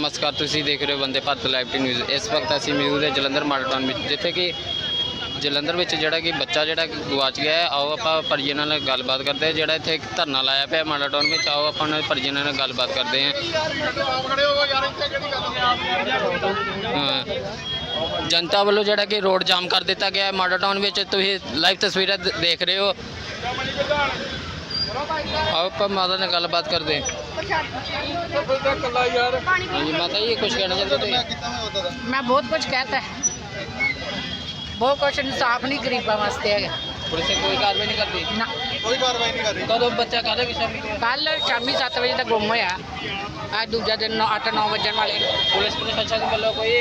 ਨਮਸਕਾਰ, ਤੁਸੀਂ ਦੇਖ ਰਹੇ ਹੋ ਬੰਦੇ ਭਾਰਤ ਲਾਈਵ ਟੀ ਨਿਊਜ਼। ਇਸ ਵਕਤ ਅਸੀਂ ਮੌਜੂਦ ਹੈ ਜਲੰਧਰ ਮਾਡਲ ਟਾਊਨ ਵਿੱਚ, ਜਿੱਥੇ ਕਿ ਜਲੰਧਰ ਵਿੱਚ ਜਿਹੜਾ ਕਿ ਬੱਚਾ ਜਿਹੜਾ ਕਿ ਗਵਾਚ ਗਿਆ ਹੈ, ਆਓ ਆਪਾਂ ਪਰਿਜਨਾਂ ਨਾਲ ਗੱਲਬਾਤ ਕਰਦੇ ਹਾਂ। ਜਿਹੜਾ ਇੱਥੇ ਇੱਕ ਧਰਨਾ ਲਾਇਆ ਪਿਆ ਮਾਡਲ ਟਾਊਨ ਵਿੱਚ, ਆਓ ਆਪਾਂ ਉਹਨਾਂ ਪਰਿਜਨਾਂ ਨਾਲ ਗੱਲਬਾਤ ਕਰਦੇ ਹਾਂ। ਜਨਤਾ ਵੱਲੋਂ ਜਿਹੜਾ ਕਿ ਰੋਡ ਜਾਮ ਕਰ ਦਿੱਤਾ ਗਿਆ ਹੈ ਮਾਡਲ ਟਾਊਨ ਵਿੱਚ। ਤੁਸੀਂ ਲਾਈਵ ਤਸਵੀਰਾਂ ਦ- ਦੇਖ ਰਹੇ ਹੋ। आओ माता ने गलबात कर दें? हाँ जी कुछ कहना चाहते मैं बहुत कुछ कहता है। बहुत कुछ इंसाफ नहीं गरीबा वास्ते है पुलिस कोई कार्रवाई नहीं करती ना। कोई कार्रवाई कल शामी कल बजे तक गुम होया। अज दिन अट्ठ नौ कोई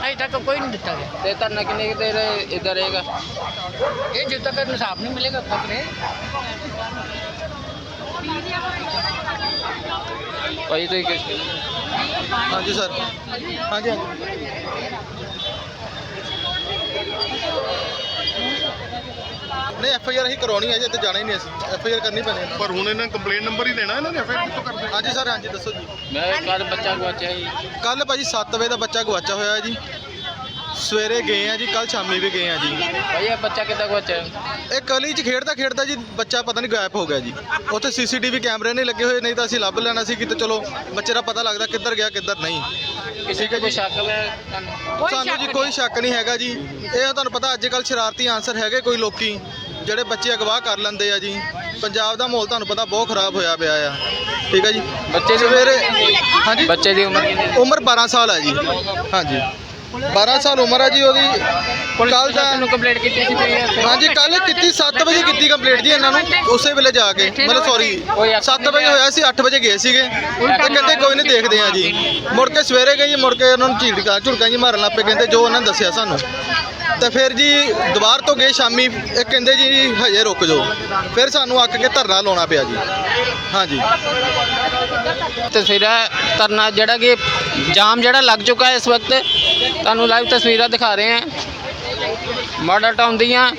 ਅਜੇ ਤੱਕ ਕੋਈ ਨਹੀਂ ਦਿੱਤਾ ਗਿਆ ਤੇ ਧਰਨਾ ਕਿੰਨੇ ਕੁ ਦੇਰ ਇੱਧਰ ਰਹੇਗਾ ਇਹ ਜਦੋਂ ਤੱਕ ਇਨਸਾਫ ਨਹੀਂ ਮਿਲੇਗਾ ਉਦੋਂ ਤੱਕ ਰਹੇ ਭਾਈ ਤੁਸੀਂ ਕੁਝ ਕਹਿਣਾ ਹਾਂਜੀ ਸਰ ਹਾਂਜੀ ਨਹੀਂ ਐਫ ਆਈ ਆਰ ਅਸੀਂ ਕਰਵਾਉਣੀ ਹੈ ਜੇ ਤੇ ਜਾਣਾ ਹੀ ਨਹੀਂ ਅਸੀਂ। ਐਫ ਆਈ ਆਰ ਕਰਨੀ ਪੈਣੀ ਹੈ ਪਰ ਹੁਣ ਇਹਨਾਂ ਕੰਪਲੇਂਟ ਨੰਬਰ ਹੀ ਦੇਣਾ ਇਹਨਾਂ ਨੇ ਫਿਰ ਕਿੱਥੋਂ ਕਰਦੇ ਹਾਂਜੀ ਸਰ ਹਾਂਜੀ ਦੱਸੋ ਜੀ। ਮੈਂ ਕੱਲ ਬੱਚਾ ਗਵਾਚਿਆ ਸੀ ਕੱਲ ਭਾਜੀ 7 ਵਜੇ ਦਾ ਬੱਚਾ ਗਵਾਚਾ ਹੋਇਆ ਹੈ ਜੀ। ਸਵੇਰੇ ਗਏ ਆ ਜੀ ਕੱਲ ਸ਼ਾਮੀ ਵੀ ਗਏ ਆ ਜੀ। ਭਾਈ ਇਹ ਬੱਚਾ ਕਿੱਦਾਂ ਗਵਾਚਿਆ ਇਹ ਗਲੀ 'ਚ ਖੇਡਦਾ ਖੇਡਦਾ ਜੀ ਬੱਚਾ ਪਤਾ ਨਹੀਂ ਗਾਇਬ ਹੋ ਗਿਆ ਜੀ। ਉੱਥੇ ਸੀਸੀਟੀਵੀ ਕੈਮਰੇ ਨਹੀਂ ਲੱਗੇ ਹੋਏ ਨਹੀਂ ਤਾਂ ਅਸੀਂ ਲੱਭ ਲੈਣਾ ਸੀ ਕਿ ਤੇ ਚਲੋ ਬੱਚੇ ਦਾ ਪਤਾ ਲੱਗਦਾ ਕਿੱਧਰ ਗਿਆ ਕਿੱਧਰ ਨਹੀਂ। ਕਿਸੇ ਕੋਈ ਸ਼ੱਕ ਹੈ ਤੁਹਾਨੂੰ? ਕੋਈ ਸਾਨੂੰ ਸ਼ੱਕ ਜੀ ਨਹੀਂ। ਕੋਈ ਸ਼ੱਕ ਨਹੀਂ ਹੈਗਾ ਜੀ। ਇਹ ਤੁਹਾਨੂੰ ਪਤਾ ਅੱਜ ਕੱਲ ਸ਼ਰਾਰਤੀ ਆਨਸਰ ਹੈਗੇ ਕੋਈ ਲੋਕੀ ਜਿਹੜੇ ਬੱਚੇ ਅਗਵਾ ਕਰ ਲੈਂਦੇ ਆ ਜੀ। ਪੰਜਾਬ ਦਾ ਮਾਹੌਲ ਤੁਹਾਨੂੰ ਪਤਾ ਬਹੁਤ ਖਰਾਬ ਹੋਇਆ ਪਿਆ ਆ। ਠੀਕ ਹੈ ਜੀ। ਬੱਚੇ ਦੀ ਸਵੇਰੇ ਹਾਂਜੀ। ਬੱਚੇ ਦੀ ਉਮਰ ਕਿੰਨੀ ਉਮਰ 12 ਸਾਲ ਹੈ ਜੀ। ਹਾਂਜੀ। 12 ਸਾਲ ਉਮਰ ਹੈ ਜੀ ਉਹਦੀ। ਕੱਲ ਦਾ ਪ੍ਰਸ਼ਾਸਨ ਨੂੰ ਕੰਪਲੇਂਟ ਕੀਤੀ ਸੀ ਤੁਸੀਂ? ਹਾਂਜੀ ਕੱਲ ਕੀਤੀ 7 ਵਜੇ ਕੀਤੀ ਕੰਪਲੀਟ ਜੀ ਇਹਨਾਂ ਨੂੰ ਉਸੇ ਵੇਲੇ ਜਾ ਕੇ। ਮਤਲਬ ਸੌਰੀ ਕੋਈ action 7 ਵਜੇ ਹੋਇਆ ਸੀ 8 ਵਜੇ ਗਏ ਸੀਗੇ। ਤੇ ਕਹਿੰਦੇ ਕੋਈ ਨਹੀਂ ਦੇਖਦੇ ਆ ਜੀ। ਮੁੜ ਕੇ ਸਵੇਰੇ ਗਏ ਜੀ ਮੁੜ ਕੇ ਉਹਨਾਂ ਨੂੰ ਝਿੜਕਾਂ ਝੁੜਕਾਂ ਜੀ ਮਾਰਨ ਲੱਗ ਪਏ ਕਹਿੰਦੇ ਜੋ ਉਹਨਾਂ ਨੇ ਦੱਸਿਆ ਸਾਨੂੰ। ਤੇ ਫਿਰ ਜੀ ਦੁਬਾਰ ਤੋਂ ਗਏ ਸ਼ਾਮੀ, ਇਹ ਕਹਿੰਦੇ ਜੀ ਹਜੇ ਰੁਕ ਜਾਓ। ਫਿਰ ਸਾਨੂੰ ਅੱਕ ਕੇ ਧਰਨਾ ਲਾਉਣਾ ਪਿਆ ਜੀ। ਹਾਂਜੀ। ਤਸਵੀਰਾਂ, ਧਰਨਾ ਜਿਹੜਾ ਕਿ ਜਾਮ ਜਿਹੜਾ ਲੱਗ ਚੁੱਕਾ ਹੈ ਇਸ ਵਕਤ, ਤੁਹਾਨੂੰ ਲਾਈਵ ਤਸਵੀਰਾਂ ਦਿਖਾ ਰਹੇ ਹਾਂ। ਮਾਡਲ ਟਾਊਨ ਦੀਆਂ।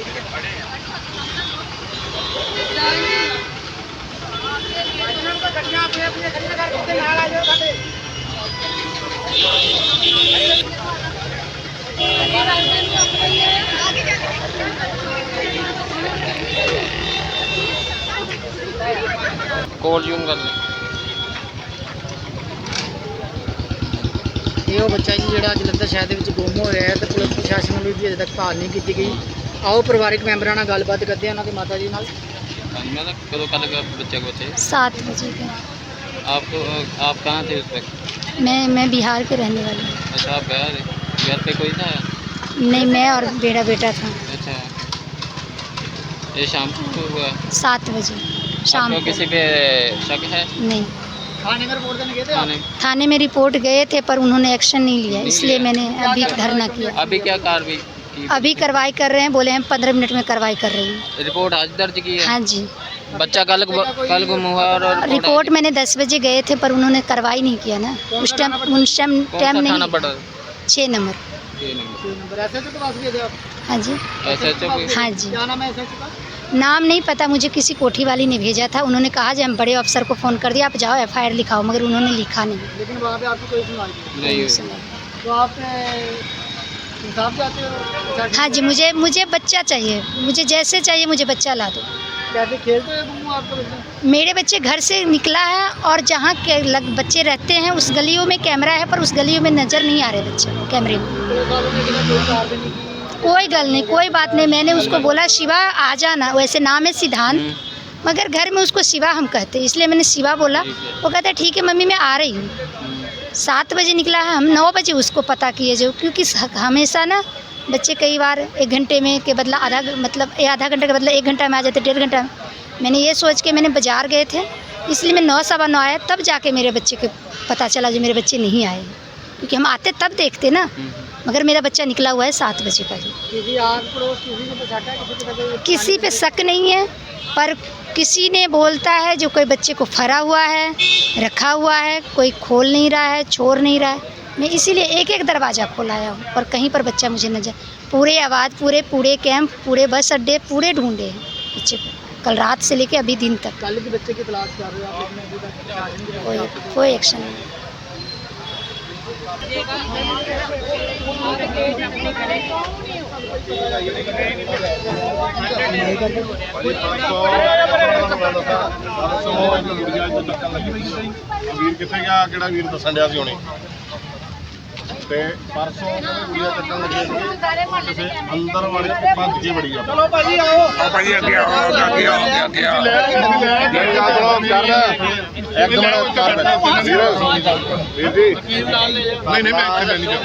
ਕੋਲ ਜੂਮ ਕਰ ਲੈ ਇਹ ਉਹ ਬੱਚਾ ਜੀ ਜਿਹੜਾ ਜਲੰਧਰ ਸ਼ਹਿਰ ਦੇ ਵਿੱਚ ਗੁੰਮ ਹੋ ਰਿਹਾ ਹੈ ਤੇ ਪੁਲਿਸ ਪ੍ਰਸ਼ਾਸਨ ਵੱਲੋਂ ਵੀ ਅਜੇ ਤੱਕ ਭਾਲ ਨਹੀਂ ਕੀਤੀ ਗਈ ਆਓ ਪਰਿਵਾਰਕ ਮੈਂਬਰਾਂ ਨਾਲ ਗੱਲਬਾਤ ਕਰਦੇ ਹਾਂ ਉਹਨਾਂ ਦੇ ਮਾਤਾ ਜੀ ਨਾਲ ਹਾਂਜੀ मैं तो कदों कल का बच्चे को बच्चे सात बजे का आपको आप कहाँ थे उस वक्त मैं मैं बिहार के रहने वाली हूँ अच्छा आप बिहार घर पे कोई था नहीं मैं और मेरा बेटा था। अच्छा। ये शाम को हुआ? सात बजे। शाम को। किसी पे शक है? नहीं। ਥਾਣੇ में रिपोर्ट देने गए थे थाने थाने में रिपोर्ट गए थे पर उन्होंने एक्शन नहीं लिया इसलिए मैंने अभी धरना किया। अभी क्या कार्रवाई अभी कार्रवाई कर रहे हैं बोले हैं पंद्रह मिनट में कार्रवाई कर रही हूँ। रिपोर्ट आज दर्ज की है? हाँ जी। बच्चा कल कल गुम हुआ और रिपोर्ट मैंने दस बजे गए थे पर उन्होंने कार्रवाई नहीं किया ना। उस टाइम उस टाइम टाइम नहीं। छः नंबर। तो हाँ जी। हाँ जी। नाम है ऐसे का? नाम नहीं पता मुझे किसी कोठी वाली ने भेजा था। उन्होंने कहा जो हम बड़े अफसर को फ़ोन कर दिया आप जाओ एफआईआर लिखाओ मगर उन्होंने लिखा नहीं। लेकिन वहाँ पे आपकी कोई नहीं नहीं हुई। सुना। तो आप हाँ जी मुझे मुझे बच्चा चाहिए। मुझे जैसे चाहिए मुझे बच्चा ला दो। कैसे खेलते मेरे बच्चे घर से निकला है और जहाँ के लग बच्चे रहते हैं उस गलियों में कैमरा है पर उस गलियों में नज़र नहीं आ रहे बच्चे कैमरे में। कोई गल नहीं कोई बात नहीं। मैंने उसको बोला शिवा आ जाना। वैसे नाम है सिद्धांत मगर घर में उसको शिवा हम कहते हैं। इसलिए मैंने शिवा बोला। वो कहता है ठीक है मम्मी मैं आ रही हूँ। सात बजे निकला है, हम नौ बजे उसको पता किए जो क्योंकि हमेशा ना बच्चे कई बार एक घंटे में के बदला आधा मतलब आधा घंटे के बदला एक घंटा में आ जाते, डेढ़ घंटा में। मैंने ये सोच के मैंने बाज़ार गए थे, इसलिए मैं नौ सवा नौ आया, तब जाके मेरे बच्चे के पता चला जो मेरे बच्चे नहीं आए। क्योंकि हम आते तब देखते ना। मगर मेरा बच्चा निकला हुआ है सात बजे का ही। किसी आस पड़ोस किसी पे शक नहीं है पर किसी ने बोलता है जो कोई बच्चे को फरा हुआ है रखा हुआ है कोई खोल नहीं रहा है छोड़ नहीं रहा है। मैं इसीलिए एक एक दरवाज़ा खोलाया हूँ और कहीं पर बच्चा मुझे नज़र पूरे आबाद पूरे पूरे कैंप पूरे बस अड्डे पूरे ढूंढे हैं बच्चे को। कल रात से लेके अभी दिन तक। ਕੱਲ के बच्चे की तलाश कर रहे हो कोई कोई एक्शन नहीं। ਵੀਰ ਕਿੱਥੇ ਗਿਆ ਕਿਹੜਾ ਵੀਰ ਦੱਸਣ ਡਿਆ ਸੀ ਹੁਣੇ ਤੇ ਪਰਸੋਂ ਗੁੜੀਆ ਚੱਕਣ ਲੱਗੇ ਸੀ ਅੰਦਰ ਵਾਲੇ ਭੱਜ ਕੇ ਬੜੀ ਆ ਚਲੋ ਭਾਜੀ ਆਓ ਭਾਜੀ ਅੱਗੇ ਆਓ ਅੱਗੇ ਆਓ ਅੱਗੇ ਆਓ ਕਰ ਇੱਕ ਮਿੰਟ ਕਰ ਵੀਰ ਜੀ ਨਹੀਂ ਨਹੀਂ ਮੈਂ ਇੱਥੇ ਨਹੀਂ ਜਾ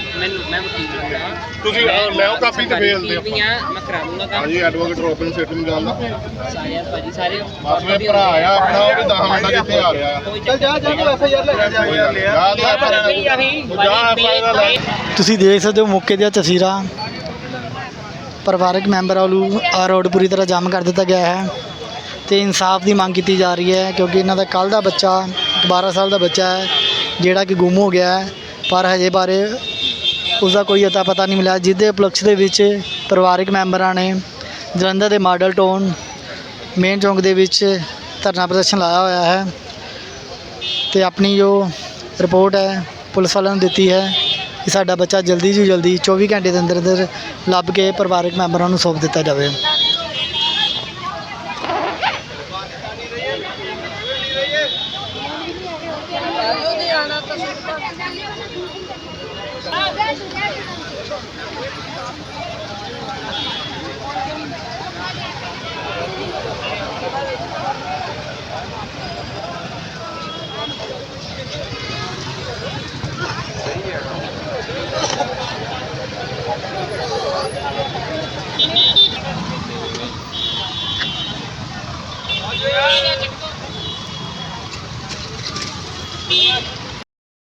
ਤੁਸੀਂ ਆਹ ਲੈ ਆਓ ਕਾਪੀ ਤੇ ਫੇਲ ਦਿਓ ਮੈਂ ਕਰਾ ਦੂੰਗਾ ਕੰਮ ਹਾਂਜੀ ਐਡਵੋਕੇਟ ਰੋਬਿਨ ਸੇਠ ਨੂੰ ਜਾਣਦਾ। ਸਾਰੇ ਭਾਜੀ ਸਾਰੇ ਬਸ ਮੇਰੇ ਭਰਾ ਆ ਆਪਣਾ ਉਹ ਵੀ 10 ਮਿੰਟਾਂ ਜਿੱਥੇ ਆ ਰਿਹਾ। ਆ ਚੱਲ ਜਾ ਜਾ ਤੂੰ ਐਫਆਈਆਰ ਲੈ ਕੇ ਜਾ ਕੋਈ ਗੱਲ ਨੀ। ਜਾ ਤੂੰ ਆਪਾਂ ਜਾ ਆਪਾਂ ਲੈ ਤੁਸੀਂ ਦੇਖ ਸਕਦੇ ਹੋ ਮੌਕੇ ਦੀਆਂ ਤਸਵੀਰਾਂ। ਪਰਿਵਾਰਕ ਮੈਂਬਰਾਂ ਵੱਲੋਂ ਆਹ ਰੋਡ ਪੂਰੀ ਤਰ੍ਹਾਂ ਜਾਮ ਕਰ ਦਿੱਤਾ ਗਿਆ ਹੈ। ਤੇ ਇਨਸਾਫ ਦੀ ਮੰਗ ਕੀਤੀ ਜਾ ਰਹੀ ਹੈ ਕਿਉਂਕਿ ਇਹਨਾਂ ਦਾ ਕੱਲ ਦਾ ਬੱਚਾ ਇੱਕ 12 ਸਾਲ ਦਾ ਬੱਚਾ ਹੈ, ਜਿਹੜਾ ਕਿ ਗੁੰਮ ਹੋ ਗਿਆ ਹੈ, ਪਰ ਹਜੇ ਬਾਰੇ ਉਸ ਦਾ ਕੋਈ ਅਤਾ ਪਤਾ ਨਹੀਂ ਮਿਲਿਆ, ਜਿਹਦੇ ਉਪਲਕਸ਼ ਦੇ ਵਿੱਚ ਪਰਿਵਾਰਕ ਮੈਂਬਰਾਂ ਨੇ ਜਲੰਧਰ ਦੇ ਮਾਡਲ ਟਾਊਨ ਮੇਨ ਚੌਂਕ ਦੇ ਵਿੱਚ ਧਰਨਾ ਪ੍ਰਦਰਸ਼ਨ ਲਾਇਆ ਹੋਇਆ ਹੈ ਤੇ ਆਪਣੀ ਜੋ ਰਿਪੋਰਟ ਹੈ, ਪੁਲਿਸ ਵਾਲਿਆਂ ਨੂੰ ਦਿੱਤੀ ਹੈ ਕਿ ਸਾਡਾ ਬੱਚਾ ਜਲਦੀ ਤੋਂ ਜਲਦੀ 24 ਘੰਟੇ ਦੇ ਅੰਦਰ ਅੰਦਰ ਲੱਭ ਕੇ ਪਰਿਵਾਰਕ ਮੈਂਬਰਾਂ ਨੂੰ ਸੌਂਪ ਦਿੱਤਾ ਜਾਵੇ।